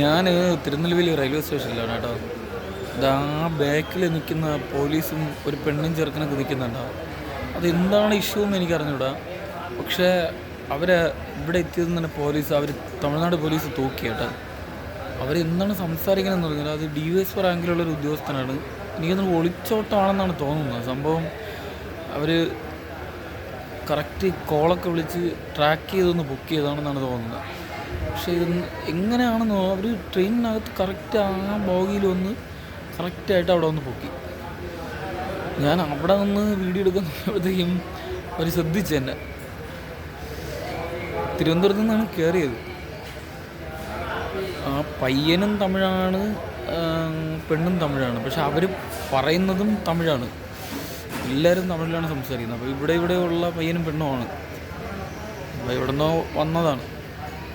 ഞാൻ തിരുനെൽവേലി റെയിൽവേ സ്റ്റേഷനിലാണ് കേട്ടോ. ഇതാ ബാക്കിൽ നിൽക്കുന്ന പോലീസും ഒരു പെണ്ണും ചെറുക്കനൊക്കെ നിൽക്കുന്നുണ്ടാവും അതെന്താണ് ഇഷ്യൂ എന്ന് എനിക്ക് അറിഞ്ഞൂടാ പക്ഷേ അവരെ ഇവിടെ എത്തിയത് തന്നെ പോലീസ് അവർ തമിഴ്നാട് പോലീസ് തൂക്കി കേട്ടോ. അവരെന്താണ് സംസാരിക്കണമെന്ന് പറഞ്ഞാൽ അത് ഡി വൈ എസ് റാങ്കിലുള്ള ഒരു ഉദ്യോഗസ്ഥനാണ്. എനിക്കതൊരു ഒളിച്ചോട്ടമാണെന്നാണ് തോന്നുന്നത്. സംഭവം അവർ കറക്റ്റ് കോളൊക്കെ വിളിച്ച് ട്രാക്ക് ചെയ്തൊന്ന് ബുക്ക് ചെയ്തതാണെന്നാണ് തോന്നുന്നത്. പക്ഷേ ഇത് എങ്ങനെയാണെന്നോ അവർ ട്രെയിനിനകത്ത് കറക്റ്റ് ആ ബോഗിയിൽ വന്ന് കറക്റ്റായിട്ട് അവിടെ വന്ന് പൊക്കി. ഞാൻ അവിടെ നിന്ന് വീഡിയോ എടുക്കാൻ നോക്കിയപ്പോഴത്തേക്കും അവർ ശ്രദ്ധിച്ചു എന്നെ. തിരുവനന്തപുരത്ത് നിന്നാണ് കയറിയത് ആ പയ്യനും തമിഴാണ് പെണ്ണും തമിഴാണ്. പക്ഷെ അവർ പറയുന്നതും തമിഴാണ്. എല്ലാവരും തമിഴിലാണ് സംസാരിക്കുന്നത്. അപ്പോൾ ഇവിടെ ഇവിടെയുള്ള പയ്യനും പെണ്ണുമാണ് അപ്പോൾ ഇവിടെ നിന്നോ വന്നതാണ്.